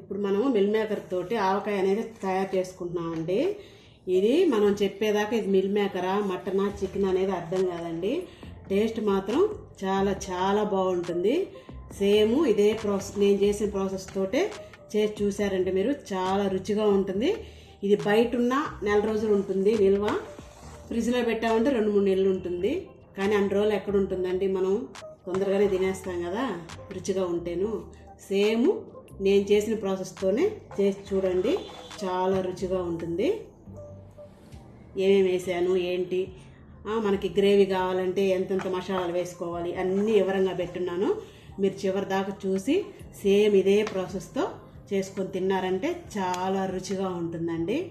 ఇప్పుడు మనము meal maker తోటి ఆవకాయ అనేది తయారు చేసుకుంటున్నామండి. ఇది మనం చెప్పేదాకా ఇది మిల్ మేకరా మటనా చికెన్ అనేది అర్థం కాదండి. టేస్ట్ మాత్రం చాలా చాలా బాగుంటుంది. సేమ్ ఇదే ప్రాసెస్ నేను చేసిన ప్రాసెస్ తోటే చేసి చూసారంటే మీరు. చాలా రుచిగా ఉంటుంది. ఇది బయట ఉన్న నెల రోజులు ఉంటుంది నిల్వ. ఫ్రిడ్జ్లో పెట్టామంటే రెండు మూడు నెలలు ఉంటుంది. కానీ అన్ని రోజులు ఎక్కడ ఉంటుందండి మనం? తొందరగానే తినేస్తాం కదా రుచిగా ఉంటేను. సేమ్ నేను చేసిన ప్రాసెస్తోనే చేసి చూడండి. చాలా రుచిగా ఉంటుంది. ఏమేమి వేసాను ఏంటి? మనకి గ్రేవీ కావాలంటే ఎంతెంత మసాలాలు వేసుకోవాలి అన్నీ వివరంగా పెట్టున్నాను. మీరు చివరి దాకా చూసి సేమ్ ఇదే ప్రాసెస్తో చేసుకొని తిన్నారంటే చాలా రుచిగా ఉంటుందండి.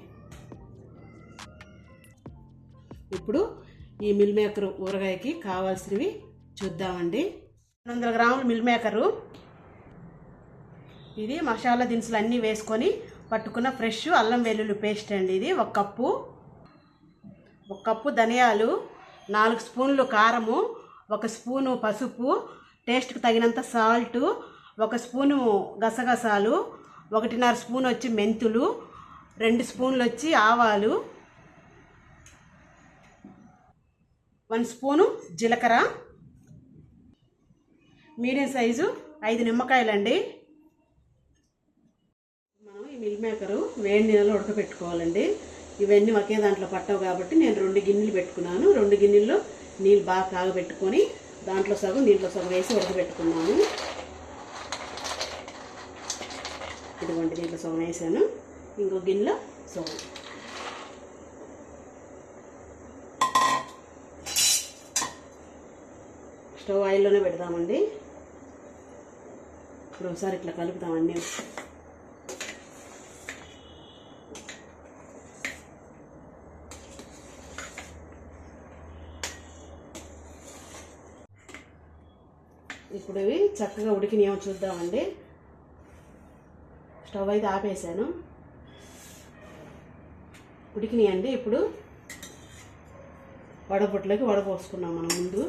ఇప్పుడు ఈ మిల్ మేకర్ ఊరగాయకి కావాల్సినవి చూద్దామండి. రెండు వందల గ్రాములు మిల్ మేకరు. ఇది మసాలా దినుసులు అన్నీ వేసుకొని పట్టుకున్న ఫ్రెష్ అల్లం వెల్లుల్లి పేస్ట్ అండి ఇది. ఒక కప్పు ఒక కప్పు ధనియాలు నాలుగు స్పూన్లు కారము ఒక స్పూను పసుపు టేస్ట్కి తగినంత సాల్ట్ ఒక స్పూను గసగసాలు ఒకటిన్నర స్పూన్ వచ్చి మెంతులు రెండు స్పూన్లు వచ్చి ఆవాలు వన్ స్పూను జీలకర్ర మీడియం సైజు ఐదు నిమ్మకాయలండి. మిల్ మేకరు వేడి నీళ్ళలో ఉడకబెట్టుకోవాలండి. ఇవన్నీ ఒకే దాంట్లో పట్టవు కాబట్టి నేను రెండు గిన్నెలు పెట్టుకున్నాను. రెండు గిన్నెల్లో నీళ్ళు బాగా కాగబెట్టుకొని దాంట్లో సగం దీంట్లో సగం వేసి ఉడకబెట్టుకున్నాను. ఇదిగోండి దీంట్లో సగం వేసాను. ఇంకో గిన్నెలో సగం. స్టవ్ ఆయిల్లోనే పెడదామండి. ఇప్పుడు ఒకసారి ఇట్లా కలుపుతాం అన్నీ. ఇప్పుడు ఇవి చక్కగా ఉడికినాయో చూద్దామండి. స్టవ్ అయితే ఆపేసాను. ఉడికినాయండి ఇప్పుడు. వడపొట్లోకి వడపోసుకున్నాం మనం ముందు.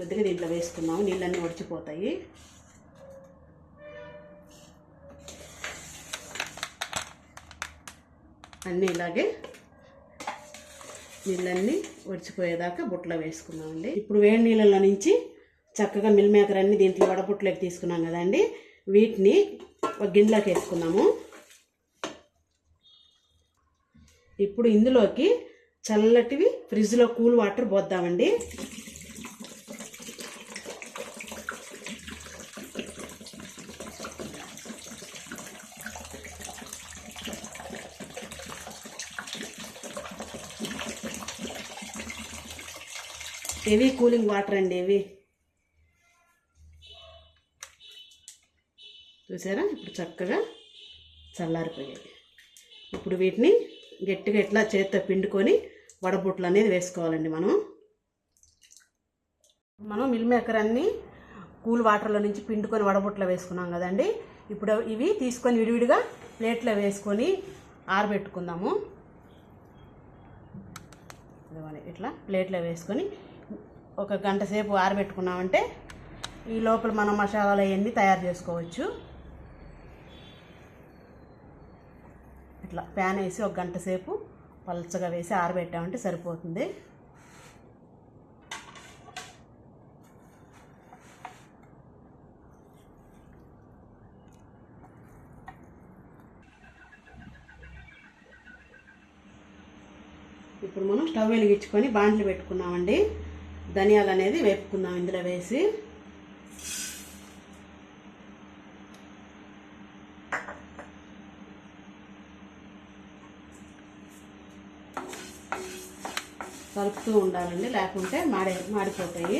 కొద్దిగా దీంట్లో వేసుకున్నాము. నీళ్ళన్నీ ఉడిచిపోతాయి అన్నీ ఇలాగే నీళ్ళన్నీ ఒడిచిపోయేదాకా బుట్టలో వేసుకున్నామండి ఇప్పుడు వేడి నీళ్ళలో నుంచి చక్కగా మిల్ మేకర్ అన్ని దీంట్లో వడబుట్టలోకి తీసుకున్నాం కదండి. వీటిని ఒక గిన్నెలోకి వేసుకున్నాము ఇప్పుడు ఇందులోకి చల్లటివి ఫ్రిడ్జ్లో కూల్ వాటర్ పోద్దామండి. ఇవి కూలింగ్ వాటర్ అండి ఇవి చూసారా? ఇప్పుడు చక్కగా చల్లారిపోయాయి. ఇప్పుడు వీటిని గట్టిగా ఇట్లా చేత్తో పిండుకొని వడబుట్లు అనేది వేసుకోవాలండి మనం. మనం మిల్ మేకర్ అన్ని కూల్ వాటర్లో నుంచి పిండుకొని వడబుట్లో వేసుకున్నాం కదండి. ఇప్పుడు ఇవి తీసుకొని విడివిడిగా ప్లేట్లో వేసుకొని ఆరబెట్టుకుందాము. ఇట్లా ప్లేట్లో వేసుకొని ఒక గంట సేపు ఆరబెట్టుకున్నామంటే ఈ లోపల మనం మసాలాలు అవన్నీ తయారు చేసుకోవచ్చు. ఇట్లా ప్యాన్ వేసి ఒక గంట సేపు పలచగా వేసి ఆరబెట్టామంటే సరిపోతుంది. ఇప్పుడు మనం స్టవ్ వెలిగించుకొని బాండ్లు పెట్టుకున్నామండి. ధనియాలు అనేది వేపుకుందాం ఇందులో వేసి. కలుపుతూ ఉండాలండి లేకుంటే మాడే మాడిపోతాయి.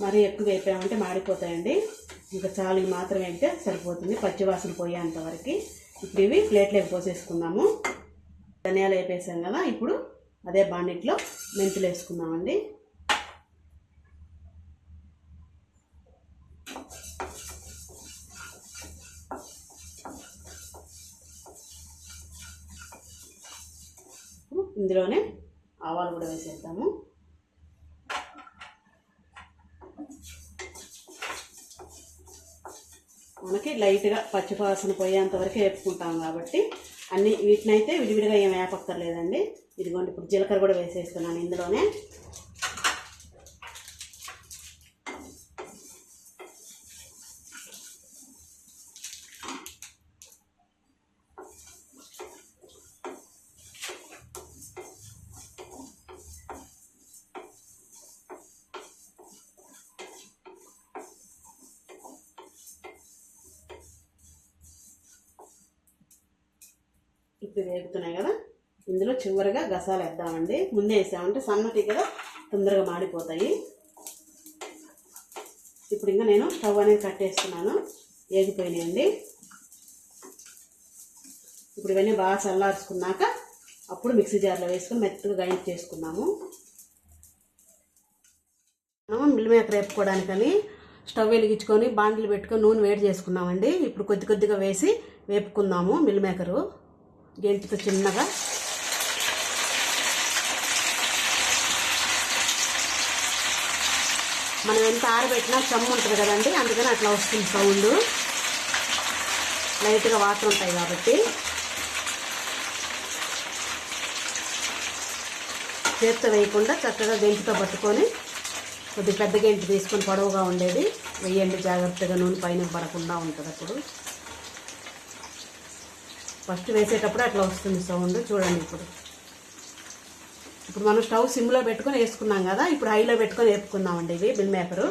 మరీ ఎక్కువ వేపామంటే మాడిపోతాయండి. ఇంకా చాలు ఇవి మాత్రం అయితే సరిపోతుంది. పచ్చివాసన పోయేంత వరకు ఇప్పుడు ఇవి ప్లేట్లోకి పోసేసుకుందాము. ధనియాలు వేపేసాం కదా ఇప్పుడు అదే బాండిట్లో మెంతులు వేసుకున్నామండి ఇందులోనే ఆవాలు కూడా వేసేద్దాము మనకి లైట్గా పచ్చిపాసన పోయేంత వరకు వేపుకుంటాం కాబట్టి అన్ని వీటినైతే విడివిడిగా ఏం వేపక్కర్లేదండి. ఇదిగోండి ఇప్పుడు జీలకర్ర కూడా వేసేస్తున్నాను ఇందులోనే. ఇప్పుడు వేగుతున్నాయి కదా. ఇందులో చివరిగా గసాలు వేద్దామండి. ముందే వేసామంటే సన్నటి కదా తొందరగా మాడిపోతాయి. ఇప్పుడు ఇంకా నేను స్టవ్ అనేది కట్టేస్తున్నాను. వేగిపోయినాయండి. ఇప్పుడు ఇవన్నీ బాగా చల్లార్చుకున్నాక అప్పుడు మిక్సీ జార్లో వేసుకొని మెత్తగా గ్రైండ్ చేసుకున్నాము మనం మిల్ మేకర్ వేపుకోవడానికని స్టవ్ వెలిగించుకొని బాండ్లు పెట్టుకొని నూనె వేడి చేసుకున్నామండి ఇప్పుడు కొద్ది కొద్దిగా వేసి వేపుకుందాము మిల్ మేకరు. గెంటితో చిన్నగా. మనం ఎంత ఆరబెట్టినా చెమ్ము ఉంటుంది కదండి అందుకని అట్లా వస్తుంది సౌండ్. లైట్గా వాటర్ ఉంటాయి కాబట్టి. చేత్తో వేయకుండా చక్కగా గెంటితో పట్టుకొని కొద్ది పెద్ద గెంటు తీసుకొని పొడవుగా ఉండేది. వెయ్యండి జాగ్రత్తగా నూనె పైన పడకుండా ఉంటుంది అప్పుడు. ఫస్ట్ వేసేటప్పుడు అట్లా వస్తుంది సౌండ్ చూడండి ఇప్పుడు. ఇప్పుడు మనం స్టవ్ సిమ్లో పెట్టుకొని వేసుకున్నాం కదా ఇప్పుడు హైలో పెట్టుకొని వేపుకుందామండి ఇవి బిల్ మేకరు.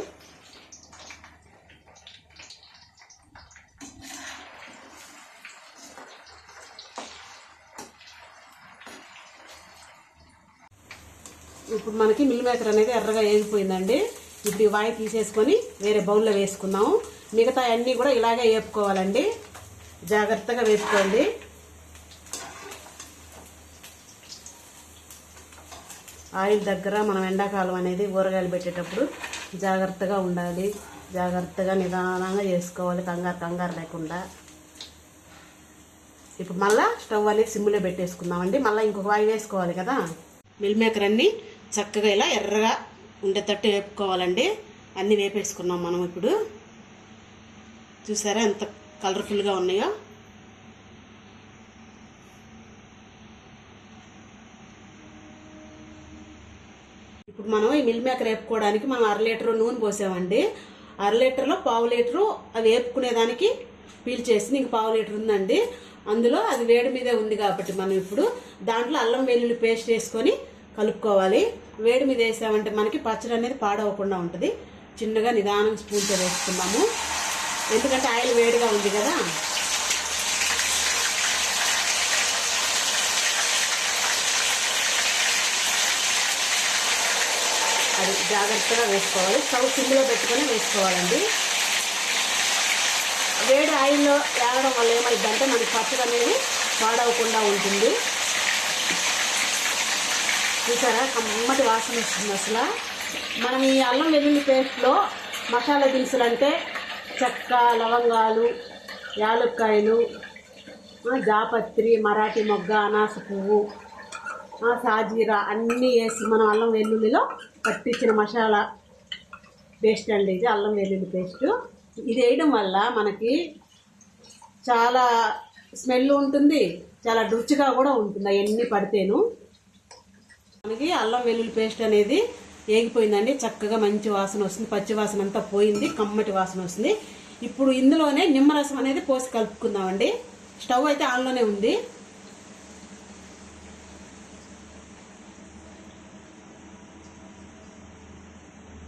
ఇప్పుడు మనకి మిల్ మేకర్ అనేది ఎర్రగా వేగిపోయిందండి ఇప్పుడు ఈ వాయి తీసేసుకొని వేరే బౌల్లో వేసుకుందాము. మిగతా అన్నీ కూడా ఇలాగే వేపుకోవాలండి. జాగ్రత్తగా వేసుకోండి. ఆయిల్ దగ్గర మనం ఎండాకాలం అనేది ఊరగాయలు పెట్టేటప్పుడు జాగ్రత్తగా ఉండాలి. జాగ్రత్తగా నిదానంగా చేసుకోవాలి కంగారు కంగారు లేకుండా. ఇప్పుడు మళ్ళీ స్టవ్ అనేది సిమ్లో పెట్టేసుకుందామండి. మళ్ళీ ఇంకొక వాయి వేసుకోవాలి కదా. మిల్ మేకర్ అన్నీ చక్కగా ఇలా ఎర్రగా ఉండేటట్టు వేపుకోవాలండి. అన్నీ వేపేసుకున్నాం మనం ఇప్పుడు. చూసారా ఎంత కలర్ఫుల్గా ఉన్నాయో? ఇప్పుడు మనం ఈ మిల్ మేకర్ వేపుకోవడానికి మనం అర లీటర్ నూనె పోసామండి. అర లీటర్లో పావు లీటరు అది వేపుకునేదానికి పీల్చేసి ఇంక పావు లీటర్ ఉందండి. అందులో అది వేడి మీదే ఉంది కాబట్టి మనం ఇప్పుడు దాంట్లో అల్లం వెల్లుల్లి పేస్ట్ వేసుకొని కలుపుకోవాలి. వేడి మీద వేసామంటే మనకి పచ్చడి అనేది పాడవకుండా ఉంటుంది. చిన్నగా నిదానం స్పూన్తో వేసుకున్నాము ఎందుకంటే ఆయిల్ వేడిగా ఉంది కదా. అది జాగ్రత్తగా వేసుకోవాలి. స్టవ్ సిమ్లో పెట్టుకొని వేసుకోవాలండి. వేడి ఆయిల్లో వేగడం వల్ల ఏమైందంటే మనకి పచ్చడి అనేది పాడవకుండా ఉంటుంది. చూసారా? కమ్మటి వాసన వస్తుంది అసలు. మనం ఈ అల్లం వెల్లుల్లి పేస్ట్లో మసాలా దినుసులు అంటే చెక్క లవంగాలు యాలక్కాయలు జాపత్రి మరాఠీ మొగ్గ అనాస పువ్వు సాజీరా అన్నీ వేసి మనం అల్లం వెల్లుల్లిలో పట్టించిన మసాలా పేస్ట్ అండి ఇది అల్లం వెల్లుల్లి పేస్ట్ ఇది వేయడం వల్ల మనకి చాలా స్మెల్ ఉంటుంది చాలా రుచిగా కూడా ఉంటుంది అవన్నీ పడితేను. మనకి అల్లం వెల్లుల్లి పేస్ట్ అనేది ఏగిపోయిందండి. చక్కగా మంచి వాసన వస్తుంది. పచ్చి వాసన అంతా పోయింది. కమ్మటి వాసన వస్తుంది. ఇప్పుడు ఇందులోనే నిమ్మరసం అనేది పోసి కలుపుకుందామండి. స్టవ్ అయితే ఆన్లోనే ఉంది.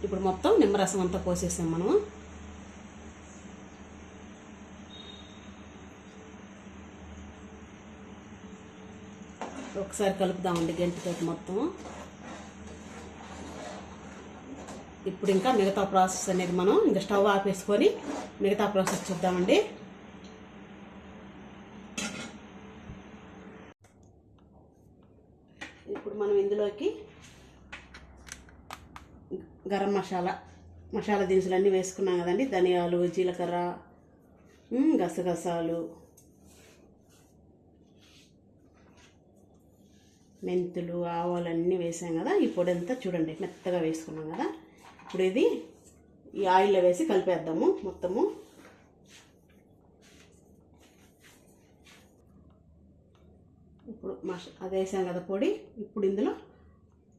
ఇప్పుడు మొత్తం నిమ్మరసం అంతా పోసేసాం మనం ఒకసారి కలుపుదామండి గంటితో మొత్తం ఇప్పుడు ఇంకా మిగతా ప్రాసెస్ అనేది మనం ఇంకా స్టవ్ ఆపేసుకొని మిగతా ప్రాసెస్ చూద్దామండి. ఇప్పుడు మనం ఇందులోకి గరం మసాలా మసాలా దినుసులు అన్నీ వేసుకున్నాం కదండి. ధనియాలు జీలకర్ర గసగసాలు మెంతులు ఆవాలు అన్నీ వేసాం కదా. ఈ పొడి అంతా చూడండి మెత్తగా వేసుకున్నాం కదా. ఇప్పుడు ఇది ఈ ఆయిల్లో వేసి కలిపేద్దాము మొత్తము. ఇప్పుడు మష అది వేసాం కదా పొడి ఇప్పుడు ఇందులో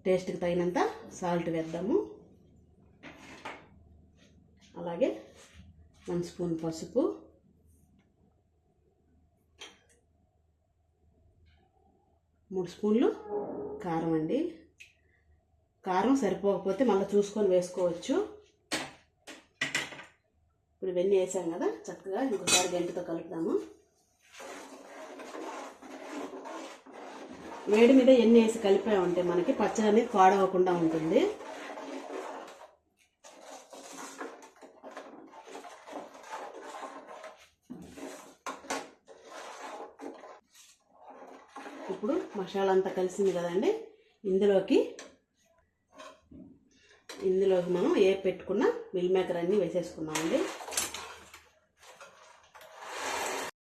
టేస్ట్కి తగినంత సాల్ట్ వేద్దాము. అలాగే వన్ స్పూన్ పసుపు. మూడు స్పూన్లు కారం అండి. కారం సరిపోకపోతే మళ్ళీ చూసుకొని వేసుకోవచ్చు. ఇప్పుడు వెన్న వేసాం కదా చక్కగా ఇంకోసారి గంటతో కలుపుదాము. వేడి మీద ఎన్ని వేసి కలిపామంటే మనకి పచ్చడి అనేది పాడవకుండా ఉంటుంది. ఇప్పుడు మసాలా అంతా కలిసింది కదండి. ఇందులోకి ఇందులోకి మనం ఏ పెట్టుకున్న మిల్ మేకర్ అన్నీ వేసేసుకున్నామండి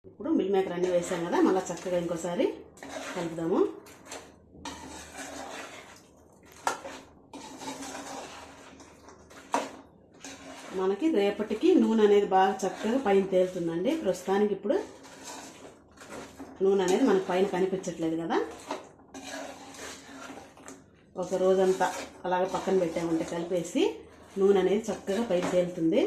ఇప్పుడు మిల్ మేకర్ అన్నీ వేసాం కదా మళ్ళీ చక్కగా ఇంకోసారి కలుపుదాము. మనకి రేపటికి నూనె అనేది బాగా చక్కగా పైన తేలుతుందండి. ప్రస్తుతానికి ఇప్పుడు నూనె అనేది మనకు పైన కనిపించట్లేదు కదా. ఒక రోజంతా అలాగే పక్కన పెట్టామంటే కలిపేసి నూనె అనేది చక్కగా పైకి తేలుతుంది.